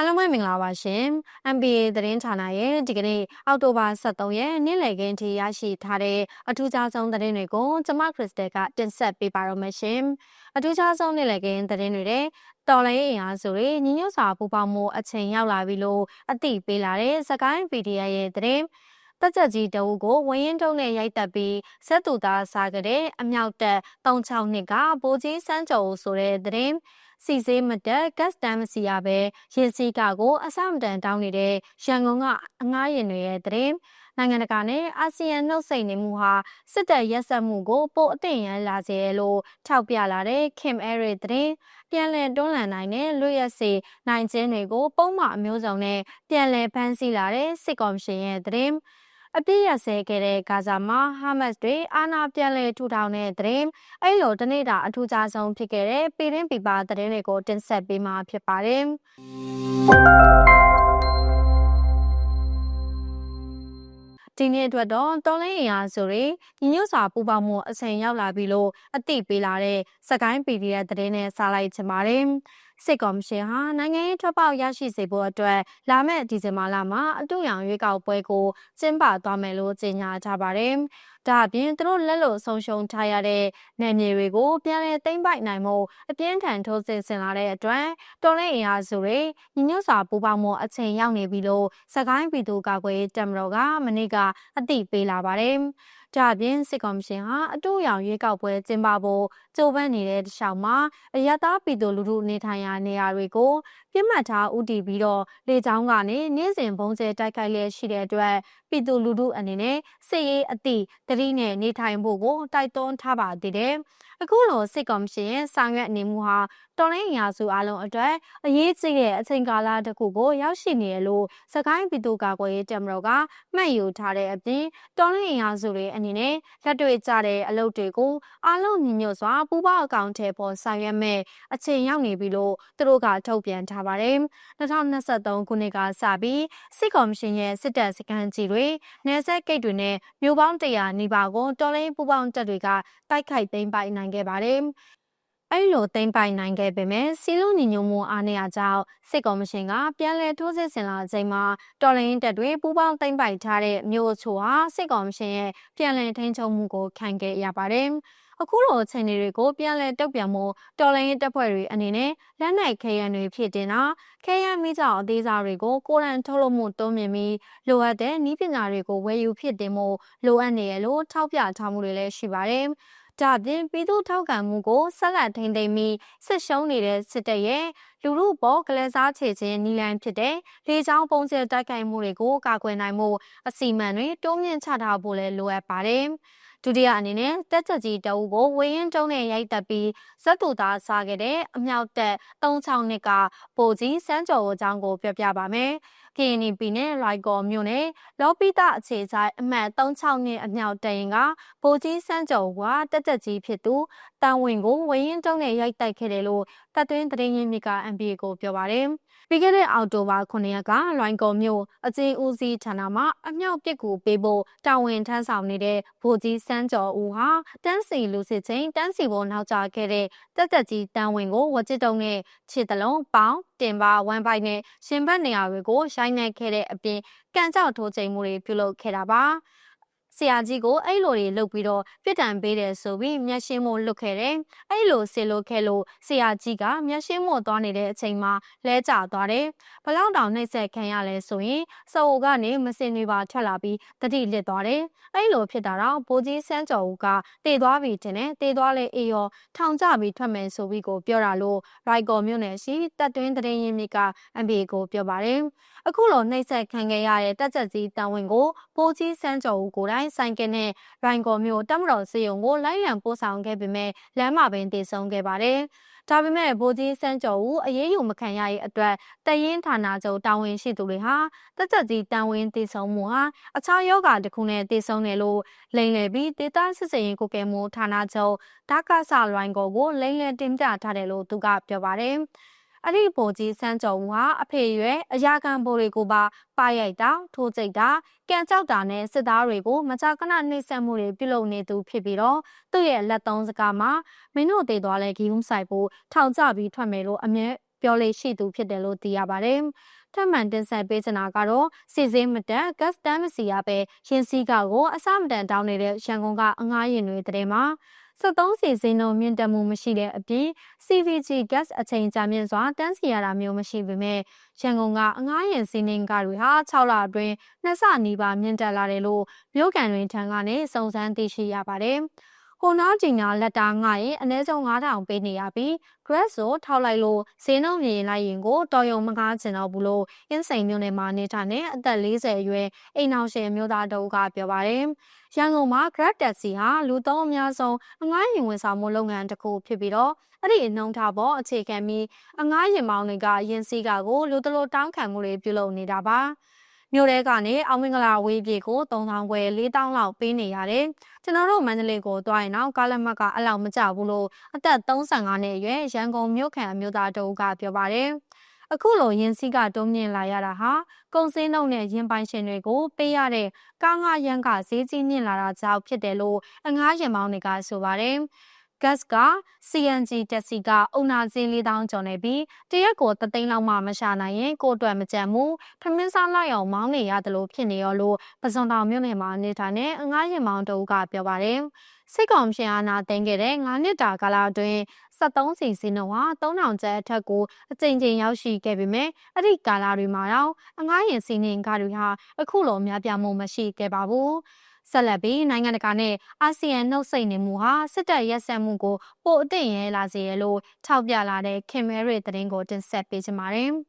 အားလုံးပဲမင်္ဂလာပါရှင် MBA သတင်းဌာနရဲ့ဒီကနေ့အောက်တိုဘာ23ရက်နေ့လည်ခင်းထိရရှိထားတဲ့အထူးခြားဆုံးသတင်းတွေကိုကျွန်မခရစ်စတယ်ကတင်ဆက်ပေးပါရမရှင်အထူးခြားဆုံးနေ့လည်ခင်းသတင်းတွေတဲ့တော်လိုင်းအင်အားစုတွေညီညွတ်စွာပူးပေါင်းမှုအချိန်ရောက်လာပြီလို့အသိပေးလာတဲ့စကိုင်း PDF ရဲ့သတင်းတက်ကြကြီးတအုပ်ကိုဝင်းရင်တုံးနဲ့ရိုက်တက်ပြီးဆက်တူသားစားကြတဲ့အမြောက်တက်36နှစ်ကဘိုးကြီးစန်းကျော်ဆိုတဲ့သတင်း စီစေးမတက်ကတ်စတန်မစီရပဲရင်စီကကိုအဆမတန်တောင်းနေတဲ့ရန်ကုန်ကအငားရင်တွေရဲ့သတင်းနိုင်ငံတကာနဲ့အာဆီယံနှုတ်ဆက်နေမှုဟာစစ်တပ်ရက်စက်မှုကိုပိုအသင့်ရန်လာစေလို့ထောက်ပြလာတဲ့ Kim Air သတင်းပြန်လည်တွန်းလှန်နိုင်တဲ့လွတ်ရက်စေနိုင်ခြင်းတွေကိုပုံမှန်အမျိုးစုံနဲ့ပြန်လည်ဖမ်းဆီးလာတဲ့စစ်ကော်မရှင်ရဲ့သတင်း အပြည့်ရဆဲခဲ့တဲ့ဂါဇာမှာဟာမတ်စ်တွေအာဏာပြန်လည်ထူထောင်တဲ့သတင်းအဲ့လိုတနေ့တာအထူးခြားဆုံးဖြစ်ခဲ့တဲ့ပြည်ရင်းပြည်ပသတင်းတွေကိုတင်ဆက်ပေးမှာဖြစ်ပါတယ် ဒီနေ့အတွက်တော့တော်လိုင်းအင်အားစုတွေညီညွတ်စွာပူးပေါင်းမှုအချိန်ရောက်လာပြီလို့အသိပေးလာတဲ့စကိုင်း PDF သတင်းနဲ့စားလိုက်ချင်ပါတယ်။စစ်ကော်မရှင်ဟာနိုင်ငံရေးထွက်ပေါက်ရရှိစေဖို့အတွက်လာမယ့်ဒီဇင်ဘာလမှာအတူရောင်ရွေးကောက်ပွဲကိုကျင်းပသွားမယ်လို့ကြေညာကြပါတယ်။ ဒါအပြင်သူတို့လက်လို့ဆုံးရှုံးထားရတဲ့နယ်မြေတွေကိုပြန်လည်သိမ်းပိုက်နိုင်မှုအပြင်းထန်ထိုးစစ်ဆင်လာတဲ့အတွက်တော်လှန်အင်အားစုတွေညီညွတ်စွာပူးပေါင်းမှုအချိန်ရောက်နေပြီလို့စကိုင်းပြည်သူ့ကာကွယ်ရေးတပ်မတော်ကမနေ့ကအသိပေးလာပါတယ်။ဒါအပြင်စစ်ကော်မရှင်ဟာအတူရောင်ရွေးကောက်ပွဲကျင်းပဖို့ကြိုးပမ်းနေတဲ့တခြားမှာအရသာပြည်သူလူထုနေထိုင်ရာနေရာတွေကိုပြစ်မှတ်ထားဦးတည်ပြီးတော့လေကြောင်းကနေနေ့စဉ်ဘုံကျဲတိုက်ခိုက်လျက်ရှိတဲ့အတွက်ပြည်သူလူထုအနေနဲ့စစ်ရေးအသည့်တတိနဲ့နေထိုင်ဖို့ကိုတိုက်တွန်းထားပါသေးတယ်။အခုလိုစစ်ကော်မရှင်ရဲ့ဆောင်ရွက်နေမှုဟာတော်လိုင်းအင်အားစုအလုံးအတွက်အရေးကြီးတဲ့အချိန်ကာလတစ်ခုကိုရောက်ရှိနေရလို့စကိုင်းပြည်သူ့ကာကွယ်ရေးတပ်မတော်ကမှတ်ယူထားတဲ့အပြင်တော်လိုင်းအင်အားစုတွေအနေနဲ့လက်တွေ့ကျတဲ့အလုပ်တွေကိုအလုံးညီညွတ်စွာပူးပေါင်းအကောင့်ထဲပေါ်ဆောင်ရွက်မဲ့အချိန်ရောက်နေပြီလို့သူတို့ကထုတ်ပြန်ထားပါတယ်2023ခုနှစ်ကစပြီးစစ်ကော်မရှင်ရဲ့စစ်တပ်စခန်းကြီးတွေနေဆက်ဂိတ်တွေနဲ့မြို့ပေါင်း100နီးပါးကိုတော်လိုင်းပူးပေါင်းတပ်တွေကတိုက်ခိုက်သိမ်းပိုက်နိုင်ခဲ့ပါတယ်။ အဲ့လိုသိမ်းပိုက်နိုင်ခဲ့ပေမဲ့စီလုံးညီညွတ်မှုအားနည်းရာကြောင့်စစ်ကော်မရှင်ကပြန်လည်ထိုးစစ်ဆင်လာချိန်မှာတော်လိုင်းတပ်တွေပူးပေါင်းသိမ်းပိုက်ထားတဲ့မြို့အချို့ဟာစစ်ကော်မရှင်ရဲ့ပြန်လည်ထိန်းချုပ်မှုကိုခံခဲ့ရပါတယ်။အခုလိုအခြေအနေတွေကိုပြန်လည်တုံ့ပြန်မှုတော်လိုင်းတပ်ဖွဲ့တွေအနေနဲ့လက်နက်ခဲယံတွေဖြစ်တင်တာခဲယံမိကြောင်အသေးစားတွေကိုကိုရန်ထုတ်လုပ်မှုတွန်းမြင်ပြီးလိုအပ်တဲ့နည်းပညာတွေကိုဝယ်ယူဖြစ်တင်မှုလိုအပ်နေရလို့ထောက်ပြထားမှုတွေလည်းရှိပါတယ်။ ဒါပြင်ပြည်သူထောက်ခံမှုကိုဆက်လက်ထိန်းသိမ်းပြီးစစ်ရှုံးနေတဲ့စစ်တပ်ရဲ့လူမှုပေါ်ကလေးစားချေခြင်းနီလန်ဖြစ်တဲ့လေကြောင်းပုံစံတိုက်ခိုက်မှုတွေကိုကာကွယ်နိုင်မှုအစီအမံတွေတိုးမြင့်ချထားဖို့လည်းလိုအပ်ပါတယ်။ ဒုတိယအနေနဲ့တက်ချက်ကြီးတအုပ်ကိုဝင်းရင်တုံးနဲ့ရိုက်တက်ပြီးဇက်တူသားစားခဲ့တဲ့အမြောက်တက်36နှစ်ကပိုကြီးစန်းကျော်အကြောင်းကိုပြောပြပါမယ်။ KNP နဲ့လိုင်ကော်မြို့နယ်လောပိတအခြေဆိုင်အမှတ်36နှစ်အမြောက်တရင်ကဗိုလ်ကြီးစန်းကျော်ကတက်တက်ကြီးဖြစ်သူတန်ဝင်ကိုဝရင်တုံးနဲ့ရိုက်တိုက်ခဲ့တယ်လို့တပ်သွင်းသတင်းရင်းမြစ်က MBA ကိုပြောပါတယ်။ ပြီးခဲ့တဲ့အောက်တိုဘာ9ရက်ကလွိုင်ကော်မြို့အကျဉ်းဦးစီးဌာနမှအမြောက်ပစ်ကူပေးဖို့တာဝန်ထမ်းဆောင်နေတဲ့ဗိုလ်ကြီးစန်းကျော်ဦးဟာတန်းစီလူစစ်ချင်းတန်းစီပေါ်နောက်ကျခဲ့တဲ့တက်တက်ကြီးတန်ဝင်ကိုဝကြစ်တုံနဲ့ခြေတလုံးပေါင်းတင်ပါဝမ်ပိုက်နဲ့ရှင်ဘတ်နေရာတွေကိုရိုက်နှက်ခဲ့တဲ့အပြင်ကန်ကြောက်ထိုးချိန်မှုတွေပြုလုပ်ခဲ့တာပါ ဆရာကြီးကိုအဲ့လိုတွေလုပ်ပြီးတော့ပြစ်ဒဏ်ပေးတယ်ဆိုပြီးမျက်ရှင်းမို့လွတ်ခဲ့တယ်။အဲ့လိုဆေလို့ခဲ့လို့ဆရာကြီးကမျက်ရှင်းမို့သွားနေတဲ့အချိန်မှာလဲကျသွားတယ်။ဘလောက်တောင်နှိမ့်ဆက်ခံရလဲဆိုရင်စော်ကနေမစင်တွေပါထွက်လာပြီးတတိလစ်သွားတယ်။အဲ့လိုဖြစ်တာတော့ဘိုးကြီးစန်းကျော်ဦးကတည်သွားပြီတင်တယ်။တည်သွားလဲအေးရောထောင်ကျပြီးထွက်မယ်ဆိုပြီးကိုပြောတာလို့ရိုက်ကော်မြို့နယ်ရှိတက်တွင်းတရင်ရင်းမြစ်က MBA ကိုပြောပါတယ်။အခုလိုနှိမ့်ဆက်ခံခဲ့ရတဲ့တက်ချက်ကြီးတန်ဝင်ကိုပိုးကြီးစန်းကျော်ဦးကိုတိုင်ဆိုင်ကနဲ့ရိုင်ကော်မျိုးတက်မတော်စေယုံကိုလိုက်လံပို့ဆောင်ခဲ့ပေမဲ့လမ်းမပင်တည်ဆုံခဲ့ပါတယ်။ဒါပေမဲ့ဗိုလ်ကြီးစန်းကျော်ဦးအရေးယူမခံရရဲ့အတွက်တရင်ဌာနချုပ်တာဝန်ရှိသူတွေဟာတက်ချက်ကြီးတန်ဝင်တည်ဆုံမှုဟာအခြားယောဂါတစ်ခုနဲ့တည်ဆုံတယ်လို့လိန်လည်ပြီးဒေတာစစ်စရင်ကိုကဲမှုဌာနချုပ်ဒါကဆလိုင်းကိုကိုလိန်လည်တင်ပြထားတယ်လို့သူကပြောပါတယ်။ အဲ့ဒီပုံကြီးစမ်းကြုံဟာအဖေရွယ်အရာခံပိုတွေကိုပါပါရိုက်တာထိုးကျိတ်တာကံကြောက်တာနဲ့စစ်သားတွေကိုမကြာခဏနှိမ့်ဆက်မှုတွေပြုလုပ်နေသူဖြစ်ပြီးတော့သူ့ရဲ့လက်သုံးစကားမှာမင်းတို့တည်သွားလဲဂီးုံဆိုင်ဖို့ထောင်ကျပြီးထွက်မယ်လို့အမြဲပြောလေရှိသူဖြစ်တယ်လို့သိရပါတယ်။ထပ်မံတင်ဆက်ပေးချင်တာကတော့စီစင်းမတက်ဂတ်တမ်းမစီရပဲရင်စည်းကောက်ကိုအစမတန်တောင်းနေတဲ့ရန်ကုန်ကအငားရင်တွေတဲ့မှာ 73စီစင်းတို့မြင့်တက်မှုမရှိတဲ့အပြင် CVG gas အချိန်ကြာမြင့်စွာတန်းစီရတာမျိုးမရှိပေမဲ့ရန်ကုန်ကအငားရင်စီးနှင်းကားတွေဟာ6လအတွင်းနှစ်ဆနီးပါးမြင့်တက်လာတယ်လို့မြို့ကန်တွင်ထံကနေစုံစမ်းသိရှိရပါတယ်။ ဟိုနာဂျင်နာလက်တာငါရင်အနည်းဆုံး9000ပေးနေရပြီး grass ကိုထောက်လိုက်လို့ဈေးနှုန်းမြင်လိုက်ရင်ကိုတော်ရုံမကားကျင်တော့ဘူးလို့အင်းစိန်မြို့နယ်မှာနေထိုင်တဲ့အသက်40အရွယ်အိမ်အောင်ရှင်မျိုးသားတို့ကပြောပါတယ်။ရန်ကုန်မှာ Grab Taxi ဟာလူသုံးအများဆုံးအငှားယာဉ်ဝန်ဆောင်မှုလုပ်ငန်းတစ်ခုဖြစ်ပြီးတော့အဲ့ဒီအနှုံထားပေါ်အခြေခံပြီးအငှားယာဉ်မောင်းတွေကယင်းစည်းကကိုလူတလို့တောင်းခံမှုတွေပြုလုပ်နေတာပါ။ မြို့ထဲကနေအောင်မင်္ဂလာဝေးပြေကို3000ခွဲ4000လောက်ပေးနေရတယ်။ကျွန်တော်တို့မန္တလေးကိုသွားရင်တော့ကားလက်မှတ်ကအလောက်မကျဘူးလို့အသက်35နှစ်အရွယ်ရန်ကုန်မြို့ခံအမျိုးသားတို့ကပြောပါတယ်။အခုလိုယင်းစည်းကတုံးမြင့်လာရတာဟာကုန်စည်နှုန်းနဲ့ရင်ပိုင်ရှင်တွေကိုပေးရတဲ့ကားငှားရန်ကဈေးကြီးမြင့်လာတာကြောင့်ဖြစ်တယ်လို့အငှားရင်မောင်းတွေကဆိုပါတယ်။ gas က CNG တက်စီကအုံနာစင်း၄000ကျော်နေပြီးတရက်ကိုတသိန်းလောက်မှမရှာနိုင်ရင်ကိုအတွက်မကြံမှုထမင်းစားလိုက်အောင်မောင်းနေရတယ်လို့ဖြစ်နေရောလို့ပစုံတောင်မြို့နယ်မှာနေထိုင်တဲ့အငားရင်မောင်းတို့ကပြောပါတယ်စစ်ကောင်ရှင်အာနာတင်ခဲ့တဲ့9နှစ်တာကာလအတွင်း73စီစီနှုန်းဟာ3000ကျပ်အထက်ကိုအကြိမ်ကြိမ်ရောက်ရှိခဲ့ပေမဲ့အဲ့ဒီကာလတွေမှာတော့အငားရင်စီနှင်ကားတွေဟာအခုလိုများပြားမှုမရှိခဲ့ပါဘူး။ ဆက်လက်ပြီးနိုင်ငံတကာနဲ့အာဆီယံနှုတ်ဆက်နေမှုဟာစစ်တပ်ရက်စက်မှုကိုပိုအသင့်ရဲလာစေရလို့ထောက်ပြလာတဲ့ခင်မဲရီသတင်းကိုတင်ဆက်ပေးချင်ပါတယ်။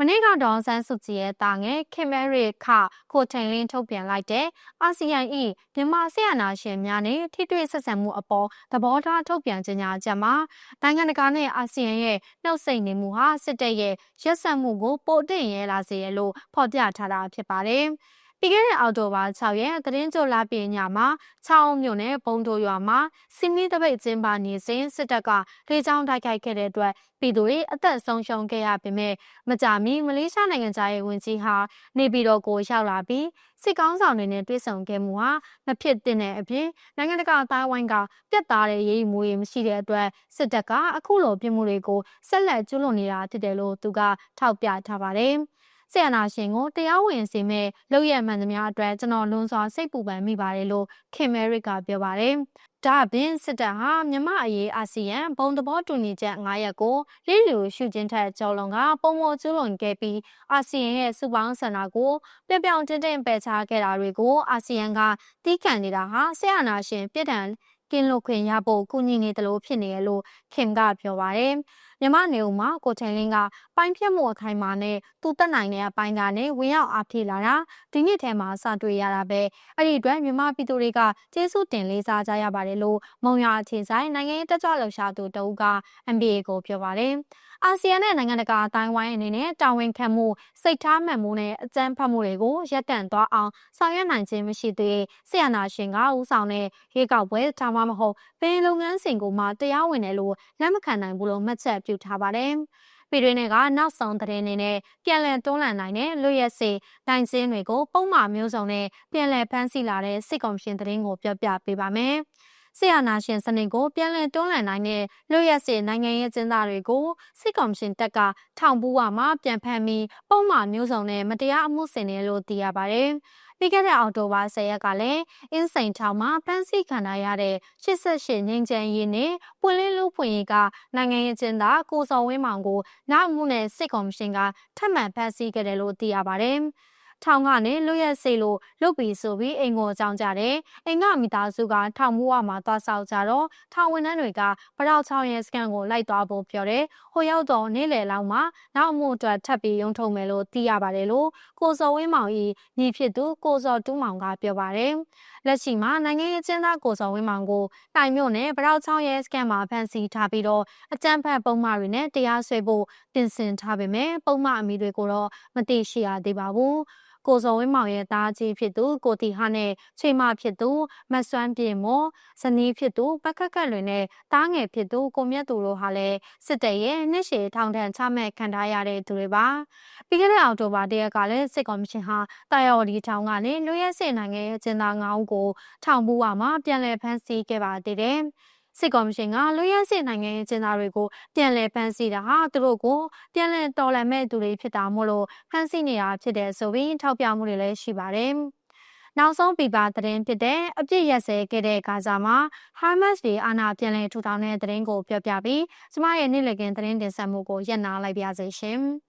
မနေ့ကဒေါန်ဆန်းစုကြည်ရဲ့တာငယ်ခင်မဲရီခကိုထိန်လင်းထုတ်ပြန်လိုက်တဲ့အာဆီယံဤမြန်မာဆီယနာရှင်များနဲ့ထိတွေ့ဆက်ဆံမှုအပေါ်သဘောထားထုတ်ပြန်ကြေညာချက်မှာနိုင်ငံတကာနဲ့အာဆီယံရဲ့နှုတ်ဆက်နေမှုဟာစစ်တပ်ရဲ့ရက်စက်မှုကိုပိုအသင့်ရဲလာစေရလို့ဖော်ပြထားတာဖြစ်ပါတယ်။ ပြီးခဲ့တဲ့အောက်တိုဘာ6ရက်သတင်းကြိုလာပြညမှာချောင်းမြို့နယ်ဘုံတို့ရွာမှာစီမီတပိတ်ကျင်းပနေစဉ်စစ်တပ်ကလေကြောင်းတိုက်ခိုက်ခဲ့တဲ့အတွက်ပြည်သူတွေအသက်ဆုံးရှုံးခဲ့ရပေမဲ့မကြာမီမလေးရှားနိုင်ငံသားရဲ့ဝန်ကြီးဟာနေပြည်တော်ကိုရောက်လာပြီးစစ်ကောင်းဆောင်တွေနဲ့တွေ့ဆုံခဲ့မှုဟာမဖြစ်တဲ့အပြင်နိုင်ငံတကာအသားဝိုင်းကပြတ်သားတဲ့ရေးမှုတွေမရှိတဲ့အတွက်စစ်တပ်ကအခုလိုပြမှုတွေကိုဆက်လက်ကျူးလွန်နေတာဖြစ်တယ်လို့သူကထောက်ပြထားပါတယ်။ ဆီယနာရှင်ကိုတရားဝင်စီမဲ့လုပ်ရမှန်သမျှအတွက်ကျွန်တော်လွန်စွာစိတ်ပူပန်မိပါတယ်လို့ခင်မဲရစ်ကပြောပါတယ်။ဒါအပြင်စစ်တပ်ဟာမြမအရေးအာဆီယံဘုံသဘောတူညီချက်9ရက်ကိုလိလျူရှုချင်းထက်ကျော်လွန်ကပုံမကျူးလွန်ခဲ့ပြီးအာဆီယံရဲ့စုပေါင်းဆန္ဒကိုပြပြောင်တင်းတင်းပယ်ချခဲ့တာတွေကိုအာဆီယံကတီးခံနေတာဟာဆီယနာရှင်ပြည်ထန် ကင်းလွတ်ခွင့်ရဖို့ကူညီနေတယ်လို့ဖြစ်နေရလို့ခင်ကပြောပါတယ်။မြမနေဦးမှာကိုထိန်လင်းကပိုင်ဖြတ်မှုအခိုင်အမာနဲ့သူတက်နိုင်တဲ့အပိုင်းကနေဝင်ရောက်အားဖြည့်လာတာဒီနှစ်ထဲမှာစတွေ့ရတာပဲအဲ့ဒီအတွက်မြမပြည်သူတွေကကျေးဇူးတင်လေးစားကြရပါတယ်လို့မုံရအခြေဆိုင်နိုင်ငံရေးတက်ကြွလှုပ်ရှားသူတဦးက MBA ကိုပြောပါတယ် အာဆီယံနဲ့နိုင်ငံတကာအတိုင်းဝိုင်းအနေနဲ့တာဝန်ခံမှုစိတ်ထားမှန်မှုနဲ့အကြမ်းဖက်မှုတွေကိုရပ်တန့်သွားအောင်ဆောင်ရွက်နိုင်ခြင်းမရှိသေးဆရာနာရှင်ကဦးဆောင်တဲ့ရေကောက်ပွဲဒါမှမဟုတ်ပင်လုပ်ငန်းစဉ်ကိုမှတရားဝင်တယ်လို့လက်မခံနိုင်ဘူးလို့မှတ်ချက်ပြုထားပါတယ်။ပြည်တွင်းကနောက်ဆုံးသတင်းတွေနဲ့ပြန်လည်တွန်းလှန်နိုင်တဲ့လွတ်ရက်စေတိုင်စင်းတွေကိုပုံမှန်မျိုးစုံနဲ့ပြန်လည်ဖမ်းဆီးလာတဲ့စစ်ကောင်ရှင်သတင်းကိုပြောပြပေးပါမယ်။ ဆရာနာရှင်စနစ်ကိုပြန်လည်တွန်းလှန်နိုင်တဲ့လွတ်ရက်စေနိုင်ငံရေးကျင်းသားတွေကိုစစ်ကောင်ရှင်တပ်ကထောင်ပူးဝမှာပြန်ဖမ်းပြီးပုံမှန်မျိုးစုံနဲ့မတရားအမှုဆင်တယ်လို့သိရပါတယ်။ပြီးခဲ့တဲ့အောက်တိုဘာ10ရက်ကလည်းအင်းစိန်ထောင်မှာဖမ်းဆီးခံရတဲ့88ငိမ့်ချန်ရေးနဲ့ပွင့်လင်းလူဖွင့်ရေးကနိုင်ငံရေးကျင်းသားကိုစော်ဝင်းမောင်ကိုနောက်မှုနဲ့စစ်ကောင်ရှင်ကထပ်မံဖမ်းဆီးခဲ့တယ်လို့သိရပါတယ်။ ထောင်ကနေလွတ်ရက်စေလို့လုတ်ပြီးဆိုပြီးအိမ်ကိုအကြောင်းကြတယ်အိမ်ကမိသားစုကထောင်မှုဝမှာသွားဆောက်ကြတော့ထောင်ဝန်ထမ်းတွေကပရောက်ချောင်းရဲ့စကန်ကိုလိုက်သွားဖို့ပြောတယ်ဟိုရောက်တော့နေ့လယ်လောက်မှာနောက်မှုအတွက်ထပ်ပြီးရုံထုံမယ်လို့သိရပါတယ်လို့ကိုစော်ဝင်းမောင်ဤညီဖြစ်သူကိုစော်တူးမောင်ကပြောပါတယ်လက်ရှိမှာနိုင်ငံရေးကျင်းသားကိုစော်ဝင်းမောင်ကိုတိုင်မြို့နယ်ပရောက်ချောင်းရဲ့စကန်မှာဖမ်းဆီးထားပြီးတော့အကြမ်းဖက်ပုံမှန်တွေနဲ့တရားစွဲဖို့ပြင်ဆင်ထားပေမဲ့ပုံမှန်အမိတွေကိုတော့မသိရှိရသေးပါဘူး ကိုစောဝင်းမောင်ရဲ့သားကြီးဖြစ်သူကိုတီဟာနဲ့ချေမဖြစ်သူမဆွမ်းပြေမောဇနီးဖြစ်သူပကက်ကက်လွင်နဲ့တားငယ်ဖြစ်သူကိုမြတ်သူတို့ဟာလည်းစစ်တပ်ရဲ့နှစ်ရှည်ထောင်ဒဏ်ချမှတ်ခံထားရတဲ့သူတွေပါပြီးခဲ့တဲ့အောက်တိုဘာတရက်ကလည်းစစ်ကော်မရှင်ဟာတာယော်ဒီထောင်ကလည်းလူရဲစစ်နိုင်ငံရဲ့ကျင်းသား9ဦးကိုထောင်ပူးဝမှာပြန်လည်ဖမ်းဆီးခဲ့ပါသေးတယ် စစ်ကော်မရှင်ကလူရစစ်နိုင်ငံရေးကျင်းသားတွေကိုပြန်လည်ဖမ်းဆီးတာဟာသူတို့ကိုပြန်လည်တော်လှန်မဲ့သူတွေဖြစ်တာမို့လို့ဖမ်းဆီးနေတာဖြစ်တဲ့ဆိုပြီးထောက်ပြမှုတွေလည်းရှိပါတယ်။နောက်ဆုံးပြပါသတင်းဖြစ်တဲ့အပြစ်ရက်စဲခဲ့တဲ့ဂါဇာမှာဟာမတ်စ်တွေအာဏာပြန်လည်ထူထောင်တဲ့သတင်းကိုပြောပြပြီးကျမရဲ့နေ့လည်ခင်းသတင်းတင်ဆက်မှုကိုရပ်နာလိုက်ပါရစေရှင်။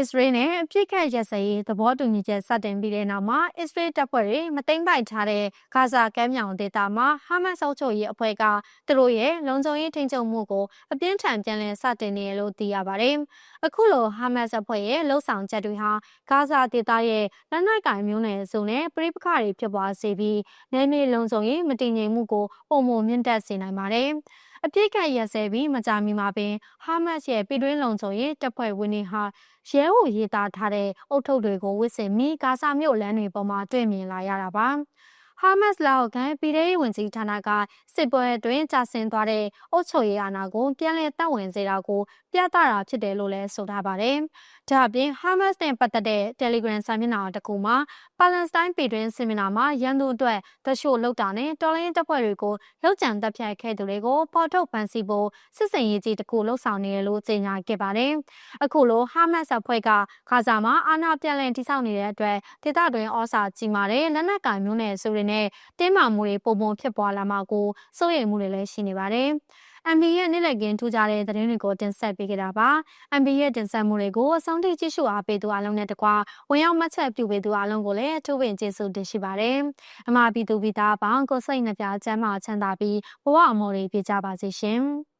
အစ္စရေးနဲ့အပြစ်ခတ်ရက်စဲရေးသဘောတူညီချက်စတင်ပြီးတဲ့နောက်မှာအစ္စရေးတပ်ဖွဲ့တွေမသိမ်းပိုက်ထားတဲ့ဂါဇာကမ်းမြောင်ဒေသမှာဟာမတ်စ်အုပ်ချုပ်ရေးအဖွဲ့ကသူတို့ရဲ့လုံခြုံရေးထိန်းချုပ်မှုကိုအပြင်းထန်ပြန်လည်စတင်နေရလို့သိရပါတယ်။အခုလိုဟာမတ်စ်အဖွဲ့ရဲ့လှုပ်ဆောင်ချက်တွေဟာဂါဇာဒေသရဲ့လက်နက်ကင်မျိုးနယ်စုံနဲ့ပြည်ပခါတွေဖြစ်ပွားစေပြီးနယ်မြေလုံခြုံရေးမတည်ငြိမ်မှုကိုပုံမမြင့်တက်စေနိုင်ပါတယ်။ အပြစ်ကတ်ရက်စဲပြီးမကြမီမှာပင်ဟာမတ်ရဲ့ပြည်တွင်းလုံခြုံရေးတပ်ဖွဲ့ဝင်တွေဟာရဲဟုရေးသားထားတဲ့အုတ်ထုပ်တွေကိုဝစ်ဆင်ပြီးဂါဇာမြို့လမ်းတွေပေါ်မှာတွေ့မြင်လာရတာပါ။ဟာမတ်စ်လောက်ကန်ပြည်ထောင်ဝင်ကြီးဌာနကစစ်ပွဲအတွင်းကြာဆင်းသွားတဲ့အုပ်ချုပ်ရေးအာဏာကိုပြန်လည်တပ်ဝင်စေတာကိုပြသတာဖြစ်တယ်လို့လည်းဆိုထားပါတယ်။ ဒါ့အပြင်ဟာမတ်စ်နဲ့ပတ်သက်တဲ့ Telegram စာမျက်နှာတစ်ခုမှာပါလက်စတိုင်းပြည်တွင်းစစ်မျက်နှာမှာရန်သူအတွက်တရှို့လောက်တာနဲ့တော်လိုင်းတပ်ဖွဲ့တွေကိုလောက်ကျန်တပ်ဖြတ်ခဲ့သူတွေကိုပေါ်ထုတ်ပန်းစီဖို့စစ်စင်ရေးကြီးတစ်ခုလှုပ်ဆောင်နေတယ်လို့ကြေညာခဲ့ပါတယ်။အခုလိုဟာမတ်စ်အဖွဲ့ကခါဇာမှာအာဏာပြန်လည်တိစောက်နေတဲ့အတွက်ဒေသတွင်းဩစာကြီးမာတဲ့လက်နက်ကင်မျိုးနဲ့ဆိုရင်နဲ့တင်းမာမှုတွေပုံပုံဖြစ်ပွားလာမှာကိုစိုးရိမ်မှုတွေလည်းရှိနေပါတယ်။ MB ရဲ့နေ့လည်ခင်းထူးခြားတဲ့သတင်းတွေကိုတင်ဆက်ပေးကြတာပါ။ MB ရဲ့တင်ဆက်မှုတွေကိုအဆုံးထိကြည့်ရှုအားပေးသူအလုံးနဲ့တကွာဝင်ရောက်မှတ်ချက်ပြုပေးသူအလုံးကိုလည်းအထူးပင်ကျေးဇူးတင်ရှိပါတယ်။အမပြည်သူပြည်သားပေါင်းကိုစိတ်နှပြချမ်းသာချမ်းသာပြီးဘဝအမော်တွေပြကြပါစေရှင်။